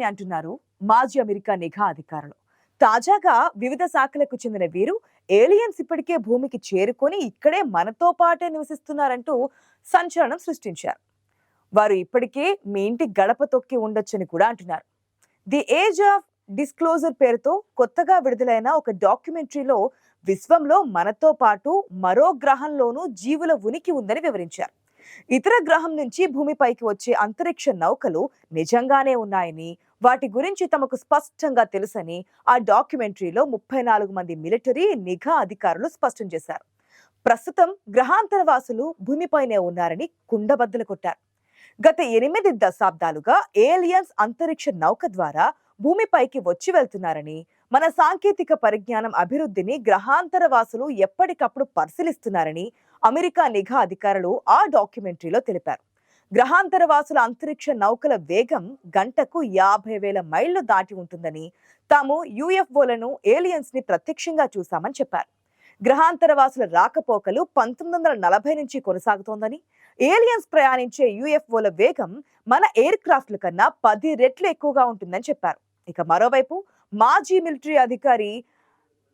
అని అంటున్నారు మాజీ అమెరికా నిఘా అధికారులు. తాజాగా వివిధ శాఖలకు చెందిన వీరు ఏలియన్స్ ఇప్పటికే భూమికి చేరుకొని ఇక్కడే మనతో పాటే నివసిస్తున్నారంటూ సంచలనం సృష్టించారు. వారు ఇప్పటికే మీ ఇంటి గడప తొక్కి ఉండొచ్చని కూడా అంటున్నారు. ది ఏజ్ ఆఫ్ డిస్క్లోజర్ పేరుతో కొత్తగా విడుదలైన ఒక డాక్యుమెంటరీలో విశ్వంలో మనతో పాటు మరో గ్రహంలోనూ జీవుల ఉనికి ఉందని వివరించారు. ఇతర గ్రహం నుంచి భూమిపైకి వచ్చే అంతరిక్ష నౌకలు నిజంగానే ఉన్నాయని వాటి గురించి తమకు స్పష్టంగా తెలుసని ఆ డాక్యుమెంటరీలో ముప్పై నాలుగు మంది మిలిటరీ నిఘా అధికారులు స్పష్టం చేశారు. ప్రస్తుతం గ్రహాంతర వాసులు భూమిపైనే ఉన్నారని కుండబద్దలు కొట్టారు. గత ఎనిమిది దశాబ్దాలుగా ఏలియన్స్ అంతరిక్ష నౌక ద్వారా భూమిపైకి వచ్చి వెళ్తున్నారని మన సాంకేతిక పరిజ్ఞానం అభివృద్ధిని గ్రహాంతర వాసులు ఎప్పటికప్పుడు పరిశీలిస్తున్నారని అమెరికా నిఘా అధికారులు ఆ డాక్యుమెంటరీలో తెలిపారు. గ్రహాంతర వాసుల అంతరిక్ష నౌకల వేగం గంటకు యాభై వేల మైళ్ళు దాటి ఉంటుందని తాము యుఎఫ్ఓలను ఏలియన్స్ని ప్రత్యక్షంగా చూశామని చెప్పారు. గ్రహాంతర వాసుల రాకపోకలు పంతొమ్మిది వందల నలభై నుంచి కొనసాగుతోందని ఏలియన్స్ ప్రయాణించే యుఎఫ్ఓల వేగం మన ఎయిర్ క్రాఫ్ట్ల కన్నా పది రెట్లు ఎక్కువగా ఉంటుందని చెప్పారు. ఇక మరోవైపు మాజీ మిలిటరీ అధికారి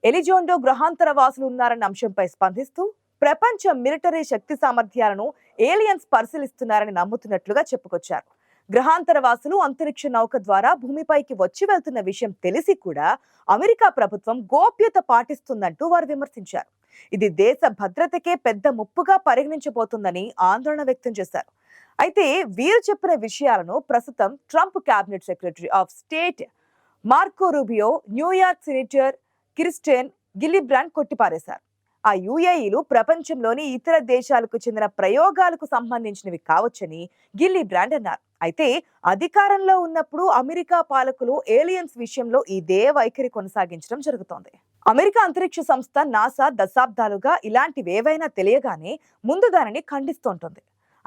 ఎలిజోండో గ్రహాంతర వాసులు ఉన్నారన్న అంశంపై స్పందిస్తూ ప్రపంచ మిలిటరీ శక్తి సామర్థ్యాలను ఏలియన్స్ పరిశీలిస్తున్నారని నమ్ముతున్నట్లుగా చెప్పుకొచ్చారు. గ్రహాంతర వాసులు అంతరిక్ష నౌక ద్వారా భూమిపైకి వచ్చి వెళ్తున్న విషయం తెలిసి కూడా అమెరికా ప్రభుత్వం గోప్యత పాటిస్తుందంటూ వారు విమర్శించారు. ఇది దేశ భద్రతకే పెద్ద ముప్పుగా పరిగణించబోతుందని ఆందోళన వ్యక్తం చేశారు. అయితే వీరు చెప్పిన విషయాలను ప్రస్తుతం Trump cabinet secretary of state Marco Rubio New York senator Kirsten Gillibrand కొట్టిపారేశారు. ఆ యుఏఈలు ప్రపంచంలోని ఇతర దేశాలకు చెందిన ప్రయోగాలకు సంబంధించినవి కావచ్చని గిల్లీ బ్రాండ్ అన్నారు. అయితే అధికారంలో ఉన్నప్పుడు అమెరికా పాలకులు ఏలియన్స్ విషయంలో ఇదే వైఖరి కొనసాగించడం జరుగుతోంది. అమెరికా అంతరిక్ష సంస్థ నాసా దశాబ్దాలుగా ఇలాంటివేవైనా తెలియగానే ముందు దానిని ఖండిస్తుంటుంది.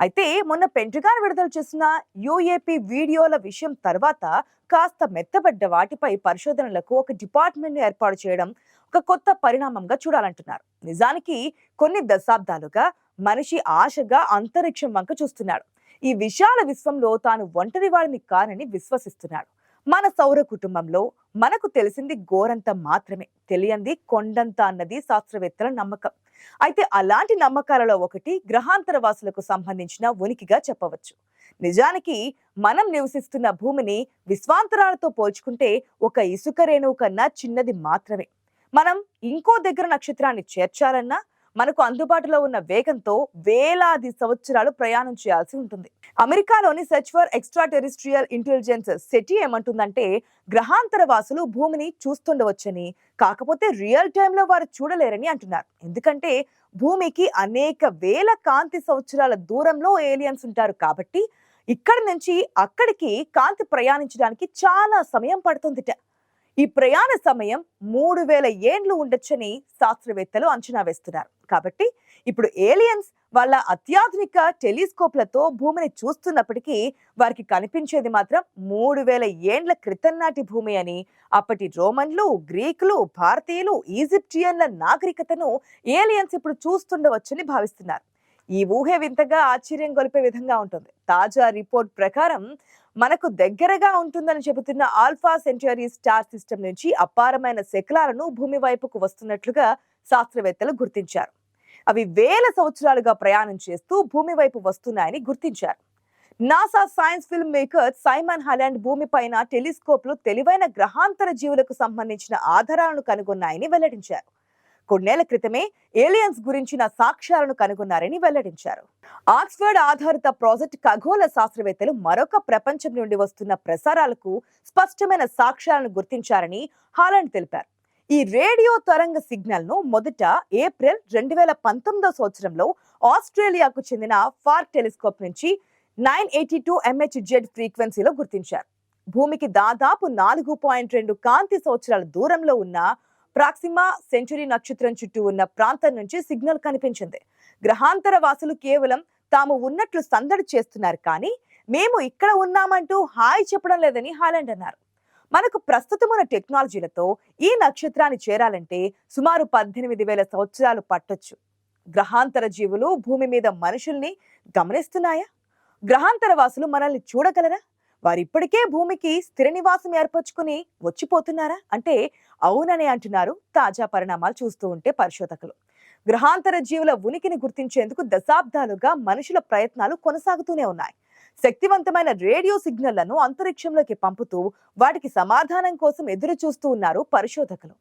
అయితే మొన్న పెంటగాన్ విడుదల చేసిన యూఏపీ వీడియోల విషయం తర్వాత కాస్త మెత్తబడ్డ వాటిపై పరిశోధనలకు ఒక డిపార్ట్మెంట్ ఏర్పాటు చేయడం ఒక కొత్త పరిణామంగా చూడాలంటున్నారు. నిజానికి కొన్ని దశాబ్దాలుగా మనిషి ఆశగా అంతరిక్షం వంక చూస్తున్నాడు. ఈ విశాల విశ్వంలో తాను ఒంటరి వాడిని కానని విశ్వసిస్తున్నాడు. మన సౌర కుటుంబంలో మనకు తెలిసింది గోరంత మాత్రమే. తెలియంది కొండంత అన్నది శాస్త్రవేత్తల నమ్మకం. అయితే అలాంటి నమ్మకాలలో ఒకటి గ్రహాంతర వాసులకు సంబంధించిన ఉనికిగా చెప్పవచ్చు. నిజానికి మనం నివసిస్తున్న భూమిని విశ్వాంతరాలతో పోల్చుకుంటే ఒక ఇసుక రేణువు కన్నా చిన్నది మాత్రమే. మనం ఇంకో దగ్గర నక్షత్రాన్ని చేర్చాలన్నా మనకు అందుబాటులో ఉన్న వేగంతో వేలాది సంవత్సరాలు ప్రయాణం చేయాల్సి ఉంటుంది. అమెరికాలోని search for extraterrestrial intelligence SETI ఏమంటుందంటే గ్రహాంతర వాసులు భూమిని చూస్తుండవచ్చని కాకపోతే రియల్ టైంలో వారు చూడలేరని అంటున్నారు. ఎందుకంటే భూమికి అనేక వేల కాంతి సంవత్సరాల దూరంలో ఏలియన్స్ ఉంటారు కాబట్టి ఇక్కడి నుంచి అక్కడికి కాంతి ప్రయాణించడానికి చాలా సమయం పడుతుందిట. ఈ ప్రయాణ సమయం మూడు వేల ఏండ్లు ఉండొచ్చని శాస్త్రవేత్తలు అంచనా వేస్తున్నారు. కాబట్టి ఇప్పుడు ఏలియన్స్ వాళ్ళ అత్యాధునిక టెలిస్కోప్లతో భూమిని చూస్తున్నప్పటికీ వారికి కనిపించేది మాత్రం మూడు వేల ఏండ్ల క్రితం నాటి భూమి అని. అప్పటి రోమన్లు గ్రీకులు భారతీయులు ఈజిప్టియన్ల నాగరికతను ఏలియన్స్ ఇప్పుడు చూస్తుండవచ్చని భావిస్తున్నారు. ఈ ఊహే వింతగా ఆశ్చర్యం గొలిపే విధంగా ఉంటుంది. తాజా రిపోర్ట్ ప్రకారం మనకు దగ్గరగా ఉంటుందని చెబుతున్న ఆల్ఫా సెంచరీ స్టార్ సిస్టమ్ నుంచి అపారమైన శకలాలను భూమి వైపుకు వస్తున్నట్లుగా శాస్త్రవేత్తలు గుర్తించారు. అవి వేల సంవత్సరాలుగా ప్రయాణం చేస్తూ భూమి వైపు వస్తున్నాయని గుర్తించారు. NASA science filmmaker Simon Holland భూమిపైన టెలిస్కోప్లు తెలివైన గ్రహాంతర జీవులకు సంబంధించిన ఆధారాలను కనుగొన్నాయని వెల్లడించారు. కొన్నేళ్ళ క్రితమే ఏలియన్స్ గురించిన సాక్ష్యాలను కనుగొన్నారని వెల్లడించారు. ఆక్స్ఫర్డ్ ఆధారిత ప్రాజెక్ట్ ఖగోళ శాస్త్రవేత్తలు మరొక ప్రపంచం నుండి వస్తున్న ప్రసారాలకు స్పష్టమైన సాక్ష్యాలను గుర్తించారని హాలండ్ తెలిపారు. ఈ రేడియో తరంగ సిగ్నల్ను మొదట ఏప్రిల్ రెండు వేల పంతొమ్మిదో సంవత్సరంలో ఆస్ట్రేలియాకు చెందిన ఫార్ టెలిస్కోప్ నుంచి nine eighty two MH Z ఫ్రీక్వెన్సీలో గుర్తించారు. భూమికి దాదాపు నాలుగు పాయింట్ రెండు కాంతి సంవత్సరాల దూరంలో ఉన్న ప్రాక్సిమా సెంచురీ నక్షత్రం చుట్టూ ఉన్న ప్రాంతం నుంచి సిగ్నల్ కనిపించింది. గ్రహాంతర వాసులు కేవలం తాము ఉన్నట్లు సందడి చేస్తున్నారు కానీ మేము ఇక్కడ ఉన్నామంటూ హాయ్ చెప్పడం లేదని హాలండ్ అన్నారు. మనకు ప్రస్తుతం ఉన్న టెక్నాలజీలతో ఈ నక్షత్రాన్ని చేరాలంటే సుమారు పద్దెనిమిది వేల సంవత్సరాలు పట్టొచ్చు. గ్రహాంతర జీవులు భూమి మీద మనుషుల్ని గమనిస్తున్నాయా? గ్రహాంతర వాసులు మనల్ని చూడగలరా? వారు ఇప్పటికే భూమికి స్థిర నివాసం ఏర్పరచుకుని వచ్చిపోతున్నారా? అంటే అవునని అంటున్నారు తాజా పరిణామాలు చూస్తూ ఉంటే పరిశోధకులు. గ్రహాంతర జీవుల ఉనికిని గుర్తించేందుకు దశాబ్దాలుగా మనుషుల ప్రయత్నాలు కొనసాగుతూనే ఉన్నాయి. శక్తివంతమైన రేడియో సిగ్నళ్ళను అంతరిక్షంలోకి పంపుతూ వాటికి సమాధానం కోసం ఎదురు చూస్తూ ఉన్నారు పరిశోధకులు.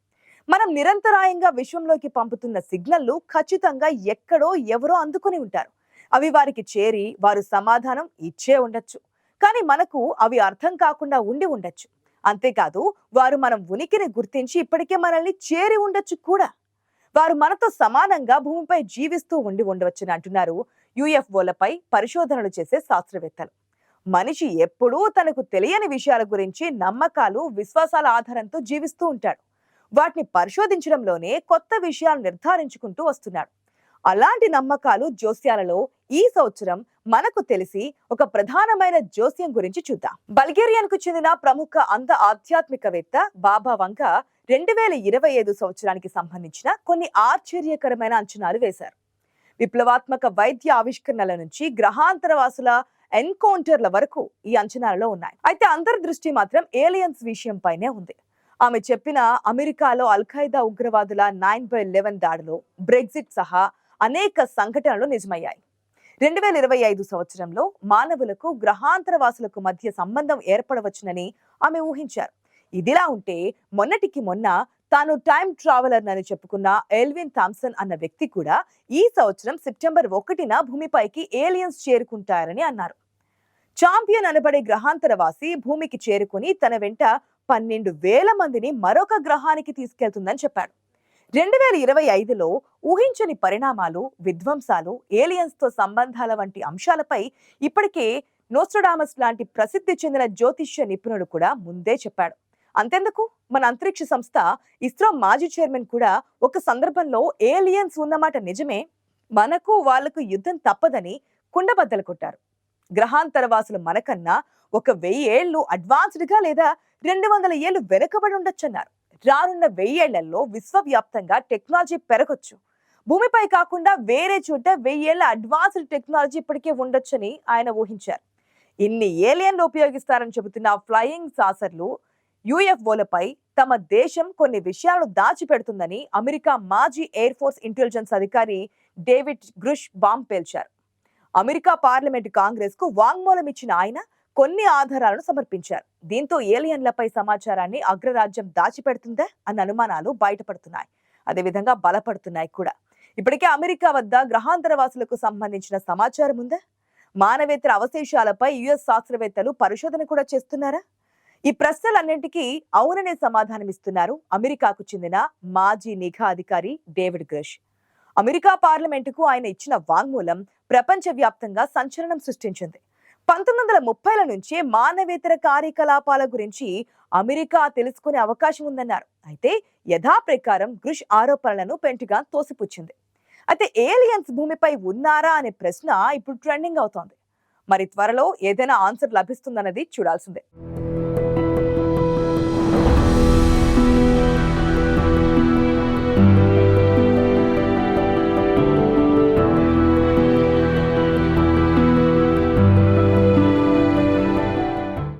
మనం నిరంతరాయంగా విశ్వంలోకి పంపుతున్న సిగ్నల్లు ఖచ్చితంగా ఎక్కడో ఎవరో అందుకుని ఉంటారు. అవి వారికి చేరి వారు సమాధానం ఇచ్చే ఉండొచ్చు. కానీ మనకు అవి అర్థం కాకుండా ఉండి ఉండొచ్చు. అంతేకాదు వారు మనం ఉనికిని గుర్తించి ఇప్పటికే మనల్ని చేరి ఉండొచ్చు కూడా. వారు మనతో సమానంగా భూమిపై జీవిస్తూ ఉండి ఉండవచ్చని అంటున్నారు యుఎఫ్ఓలపై పరిశోధనలు చేసే శాస్త్రవేత్తలు. మనిషి ఎప్పుడూ తనకు తెలియని విషయాల గురించి నమ్మకాలు విశ్వాసాల ఆధారంతో జీవిస్తూ ఉంటాడు. వాటిని పరిశోధించడంలోనే కొత్త విషయాలు నిర్ధారించుకుంటూ వస్తున్నాడు. అలాంటి నమ్మకాలు జోస్యాలలో ఈ సంవత్సరం మనకు తెలిసి ఒక ప్రధానమైన జోస్యం గురించి చూద్దాం. బల్గేరియాకు చెందిన ప్రముఖ అంధ ఆధ్యాత్మికవేత్త బాబా వంక రెండు వేల ఇరవై ఐదు సంవత్సరానికి సంబంధించిన కొన్ని ఆశ్చర్యకరమైన అంచనాలు వేశారు. విప్లవాత్మక వైద్య ఆవిష్కరణల నుంచి గ్రహాంతరవాసుల ఎన్కౌంటర్ల వరకు ఈ అంచనాలలో ఉన్నాయి. అయితే అందరి దృష్టి మాత్రం ఏలియన్స్ విషయంపైనే ఉంది. ఆమె చెప్పిన అమెరికాలో అల్ఖైదా ఉగ్రవాదుల నైన్ బై లెవెన్ దాడిలో బ్రెగ్జిట్ సహా అనేక సంఘటనలు నిజమయ్యాయి. రెండు వేల ఇరవై ఐదు సంవత్సరంలో మానవులకు గ్రహాంతరవాసులకు మధ్య సంబంధం ఏర్పడవచ్చునని ఆమె ఊహించారు. ఇదిలా ఉంటే మొన్నటికి మొన్న తాను టైం ట్రావెలర్ అని చెప్పుకున్న ఎల్విన్ థామ్సన్ అన్న వ్యక్తి కూడా ఈ సంవత్సరం సెప్టెంబర్ ఒకటిన భూమిపైకి ఏలియన్స్ చేరుకుంటారని అన్నారు. చాంపియన్ అనబడే గ్రహాంతరవాసి భూమికి చేరుకుని తన వెంట పన్నెండు వేల మందిని మరొక గ్రహానికి తీసుకెళ్తుందని చెప్పాడు. రెండు వేల ఇరవై ఐదులో ఊహించని పరిణామాలు విధ్వంసాలు ఏలియన్స్తో సంబంధాల వంటి అంశాలపై ఇప్పటికే నోస్ట్రడామస్ లాంటి ప్రసిద్ధి చెందిన జ్యోతిష్య నిపుణుడు కూడా ముందే చెప్పాడు. అంతెందుకు? మన అంతరిక్ష సంస్థ ఇస్రో మాజీ చైర్మన్ కూడా ఒక సందర్భంలో ఏలియన్స్ ఉన్నమాట నిజమే. మనకు వాళ్ళకు యుద్ధం తప్పదని కుండబద్దలు కొట్టారు. గ్రహాంతర వాసులు మనకన్నా ఒక వెయ్యి ఏళ్ళు అడ్వాన్స్డ్గా లేదా రెండు వందల ఏళ్ళు వెనుకబడి ఉండొచ్చన్నారు. రానున్న వెయ్యేళ్ళలో విశ్వవ్యాప్తంగా టెక్నాలజీ పెరగొచ్చు. భూమిపై కాకుండా వేరే చోట వెయ్యేళ్ళ అడ్వాన్స్డ్ టెక్నాలజీ ఇప్పటికే ఉండొచ్చని ఆయన ఊహించారు. ఇన్ని ఏలియన్లు ఉపయోగిస్తారని చెబుతున్న ఫ్లయింగ్ సాసర్లు యుఎఫ్ఓలపై తమ దేశం కొన్ని విషయాలను దాచిపెడుతుందని అమెరికా మాజీ ఎయిర్ ఫోర్స్ ఇంటెలిజెన్స్ అధికారి డేవిడ్ గ్రుష్ బాంబ్ పేల్చారు. అమెరికా పార్లమెంటు కాంగ్రెస్కు వాంగ్మూలం ఇచ్చిన ఆయన కొన్ని ఆధారాలను సమర్పించారు. దీంతో ఏలియన్లపై సమాచారాన్ని అగ్రరాజ్యం దాచిపెడుతుందా అన్న అనుమానాలు బయటపడుతున్నాయి. అదేవిధంగా బలపడుతున్నాయి కూడా. ఇప్పటికే అమెరికా వద్ద గ్రహాంతరవాసులకు సంబంధించిన సమాచారం ఉందా? మానవేతర అవశేషాలపై యుఎస్ శాస్త్రవేత్తలు పరిశోధన కూడా చేస్తున్నారా? ఈ ప్రశ్నలన్నింటికీ అవుననే సమాధానమిస్తున్నారు అమెరికాకు చెందిన మాజీ నిఘా అధికారి డేవిడ్ గ్రష్. అమెరికా పార్లమెంటుకు ఆయన ఇచ్చిన వాంగ్మూలం ప్రపంచవ్యాప్తంగా సంచలనం సృష్టించింది. పంతొమ్మిది వందల ముప్పైల నుంచే మానవేతర కార్యకలాపాల గురించి అమెరికా తెలుసుకునే అవకాశం ఉందన్నారు. అయితే యథాప్రకారం గ్రుష్ ఆరోపణలను పెంటుగా తోసిపుచ్చింది. అయితే ఏలియన్స్ భూమిపై ఉన్నారా అనే ప్రశ్న ఇప్పుడు ట్రెండింగ్ అవుతోంది. మరి త్వరలో ఏదైనా ఆన్సర్ లభిస్తుందన్నది చూడాల్సిందే.